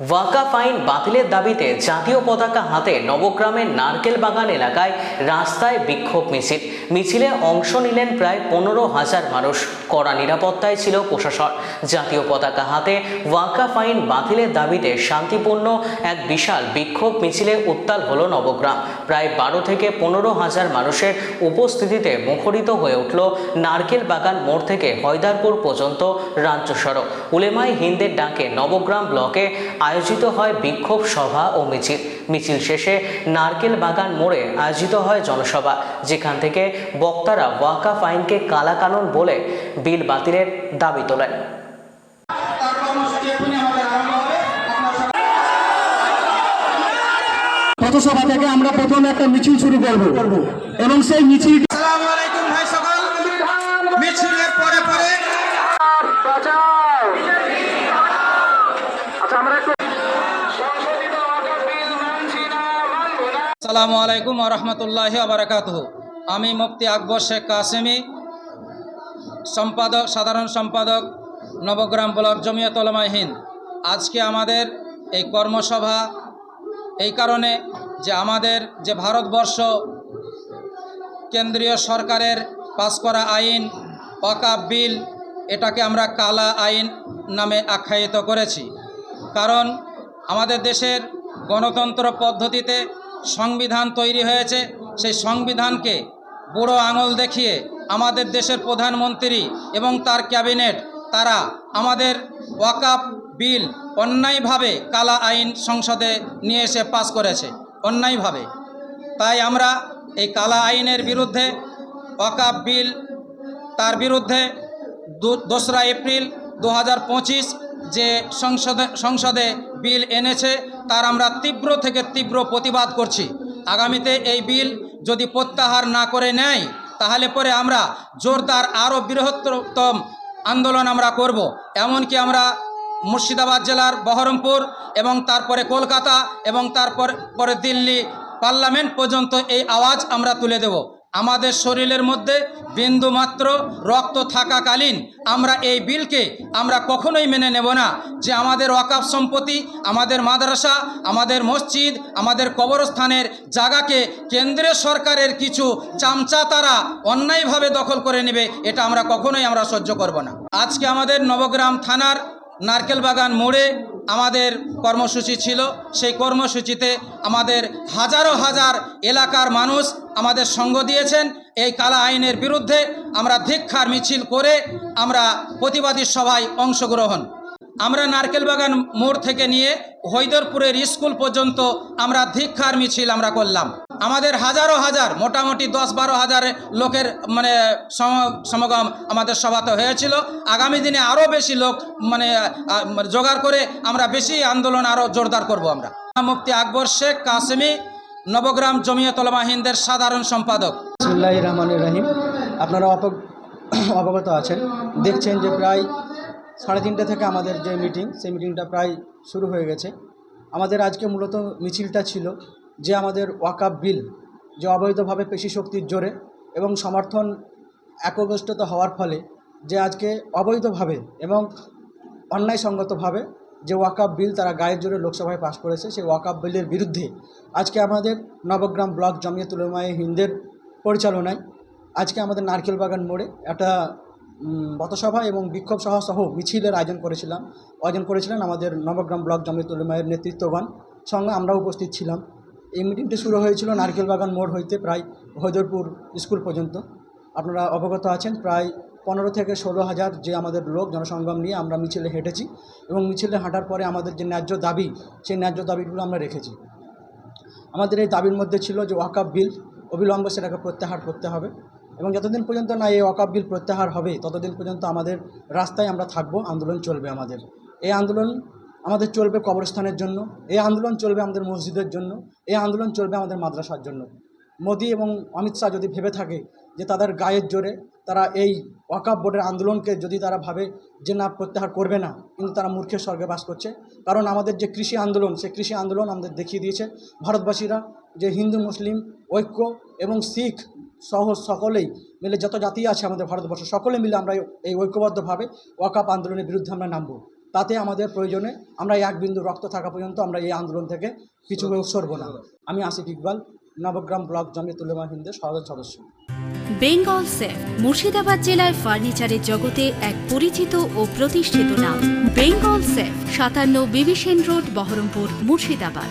Waka fine বাতিলের দাবিতে জাতীয় পতাকা হাতে নবগ্রামের নারকেল বাগান এলাকায় রাস্তায় বিক্ষোভ মিছিল। মিছিলে অংশ নিলেন প্রায় পনেরো হাজার মানুষ। কড়া নিরাপত্তায় ছিল প্রশাসন। জাতীয় পতাকা হাতে ওয়াকা ফাইন বাতিলের দাবিতে শান্তিপূর্ণ এক বিশাল বিক্ষোভ মিছিলে উত্তাল হলো নবগ্রাম। প্রায় বারো থেকে পনেরো হাজার মানুষের উপস্থিতিতে মুখরিত হয়ে উঠল নারকেল বাগান মোড় থেকে হয়দারপুর পর্যন্ত রাজ্য সড়ক। উলেমাই হিন্দের ডাকে নবগ্রাম ব্লকে আয়োজিত হয় বিক্ষোভ সভা ও মিছিল। মিছিল শেষে নারকেল বাগান মোড়ে আয়োজিত হয় জনসভা যেখান থেকে বক্তারা ওয়াকা ফাইনকে কালাকানুন বলে বিল বাতিলের দাবি তোলেন। পথসভা থেকে আমরা প্রথমে একটা মিছিল শুরু করব। এবং সেই মিছিল আসসালামু আলাইকুম রহমতুল্লাহ আবরাকাত আমি মুফতি আকবর শেখ কাসেমি, সম্পাদক, সাধারণ সম্পাদক, নবগ্রাম ব্লক জমিয়ত ওলামায়ে হিন্দ। আজকে আমাদের এই কর্মসভা এই কারণে যে আমাদের যে ভারতবর্ষ কেন্দ্রীয় সরকারের পাস করা আইন অকাপ বিল, এটাকে আমরা কালা আইন নামে আখ্যায়িত করেছি। কারণ আমাদের দেশের গণতন্ত্র পদ্ধতিতে সংবিধান তৈরি হয়েছে। সেই সংবিধানকে বুড়ো আঙুল দেখিয়ে আমাদের দেশের প্রধানমন্ত্রী এবং তার ক্যাবিনেট, তারা আমাদের ওয়াকাপ বিল অন্যায়ভাবে কালা আইন সংসদে নিয়ে এসে পাস করেছে, অন্যায়ভাবে। তাই আমরা এই কালা আইনের বিরুদ্ধে ওয়াকাপ বিল তার বিরুদ্ধে দোসরা এপ্রিল দু হাজার পঁচিশ যে সংসদে সংসদে বিল এনেছে, তার আমরা তীব্র থেকে তীব্র প্রতিবাদ করছি। আগামীতে এই বিল যদি প্রত্যাহার না করে নেয়, তাহলে পরে আমরা জোরদার আরও বৃহত্তম আন্দোলন আমরা করব। এমনকি আমরা মুর্শিদাবাদ জেলার বহরমপুর এবং তারপরে কলকাতা এবং তারপর পরে দিল্লি পার্লামেন্ট পর্যন্ত এই আওয়াজ আমরা তুলে দেব। আমাদের শরীরের মধ্যে বিন্দুমাত্র রক্ত থাকাকালীন আমরা এই বিলকে আমরা কখনোই মেনে নেব না যে আমাদের ওয়াকাফ সম্পত্তি, আমাদের মাদ্রাসা, আমাদের মসজিদ, আমাদের কবরস্থানের জায়গাকে কেন্দ্রীয় সরকারের কিছু চামচা তারা অন্যায়ভাবে দখল করে নেবে, এটা আমরা কখনোই আমরা সহ্য করব না। আজকে আমাদের নবগ্রাম থানার নারকেল বাগান মোড়ে আমাদের কর্মসূচি ছিল। সেই কর্মসূচিতে আমাদের হাজারো হাজার এলাকার মানুষ আমাদের সঙ্গ দিয়েছেন। এই কালা আইনের বিরুদ্ধে আমরা ধিক্ষার মিছিল করে আমরা প্রতিবাদী সভায় অংশগ্রহণ। আমরা নারকেল বাগান মোড় থেকে নিয়ে হৈদরপুরের স্কুল পর্যন্ত আমরা ধিক্ষার মিছিল আমরা করলাম। আমাদের হাজারো হাজার, মোটামুটি দশ বারো হাজার লোকের মানে সম- সমাগম আমাদের সভাতে হয়েছিল। আগামী দিনে আরও বেশি লোক মানে মানে জোগাড় করে আমরা বেশি আন্দোলন আরও জোরদার করব আমরা। মুফতি আকবর শেখ কাসেমি, নবগ্রাম জমিয়ত ওলামা হিন্দের সাধারণ সম্পাদক। রহমান রাহিম। আপনারা অবগত আছেন। দেখছেন যে প্রায় সাড়ে তিনটে থেকে আমাদের যে মিটিং, সেই মিটিংটা প্রায় শুরু হয়ে গেছে। আমাদের আজকে মূলত মিছিলটা ছিল যে আমাদের ওয়াকাপ বিল যে অবৈধভাবে পেশি শক্তির জোরে এবং সমর্থন একগোষ্ঠত হওয়ার ফলে যে আজকে অবৈধভাবে এবং অন্যায়সঙ্গতভাবে যে ওয়াকাপ বিল তারা গায়ের জোরে লোকসভায় পাশ করেছে সেই ওয়াকাপ বিলের বিরুদ্ধে আজকে আমাদের নবগ্রাম ব্লক জমিয়ত উলেমায়ে হিন্দের পরিচালনায় আজকে আমাদের নারকেল বাগান মোড়ে একটা উম, পথসভা এবং বিক্ষোভ সভা সহ মিছিলের আয়োজন করেছিলাম আয়োজন করেছিলেন আমাদের নবগ্রাম ব্লক জমিয়ত উলেমায়ের নেতৃত্ববান সঙ্গে আমরাও উপস্থিত ছিলাম। এই মিটিংটি শুরু হয়েছিল নারকেল বাগান মোড় হইতে প্রায় হৈদরপুর স্কুল পর্যন্ত। আপনারা অবগত আছেন, প্রায় পনেরো থেকে ষোলো হাজার যে আমাদের লোক জনসংগম নিয়ে আমরা মিছিলে হেঁটেছি এবং মিছিলে হাঁটার পরে আমাদের যে ন্যায্য দাবি, সেই ন্যায্য দাবিগুলো আমরা রেখেছি। আমাদের এই দাবির মধ্যে ছিল যে ওয়াকাপ বিল অবিলম্বে সেটাকে প্রত্যাহার করতে হবে এবং যতদিন পর্যন্ত না এই ওয়াকাপ বিল প্রত্যাহার হবে, ততদিন পর্যন্ত আমাদের রাস্তায় আমরা থাকব, আন্দোলন চলবে আমাদের। এই আন্দোলন আমাদের চলবে কবরস্থানের জন্য, এই আন্দোলন চলবে আমাদের মসজিদের জন্য, এই আন্দোলন চলবে আমাদের মাদ্রাসার জন্য। মোদি এবং অমিত শাহ যদি ভেবে থাকে যে তাদের গায়ের জোরে তারা এই ওয়াকাপ বোর্ডের আন্দোলনকে যদি তারা ভাবে যে না, প্রত্যাহার করবে না, কিন্তু তারা মূর্খের স্বর্গে বাস করছে। কারণ আমাদের যে কৃষি আন্দোলন, সেই কৃষি আন্দোলন আমাদের দেখিয়ে দিয়েছে। ভারতবাসীরা যে হিন্দু, মুসলিম, ঐক্য এবং শিখ সহ সকলেই মিলে যত জাতি আছে আমাদের ভারতবর্ষ, সকলে মিলে আমরা এই ঐক্যবদ্ধভাবে ওয়াকাপ আন্দোলনের বিরুদ্ধে আমরা নামবো। তাতে আমাদের প্রয়োজনে আমরা এক বিন্দু রক্ত থাকা পর্যন্ত আমরা এই আন্দোলন থেকে কিছু সরব না। আমি আসিফ ইকবাল, নবগ্রাম ব্লক জমি তুলেমা হিন্দের সহজ সদস্য। বেঙ্গল সেফ মুর্শিদাবাদ জেলায় ফার্নিচারের জগতে এক পরিচিত ও প্রতিষ্ঠিত নাম। বেঙ্গল সেফ সাতান্ন বিবিসেন রোড, বহরমপুর, মুর্শিদাবাদ।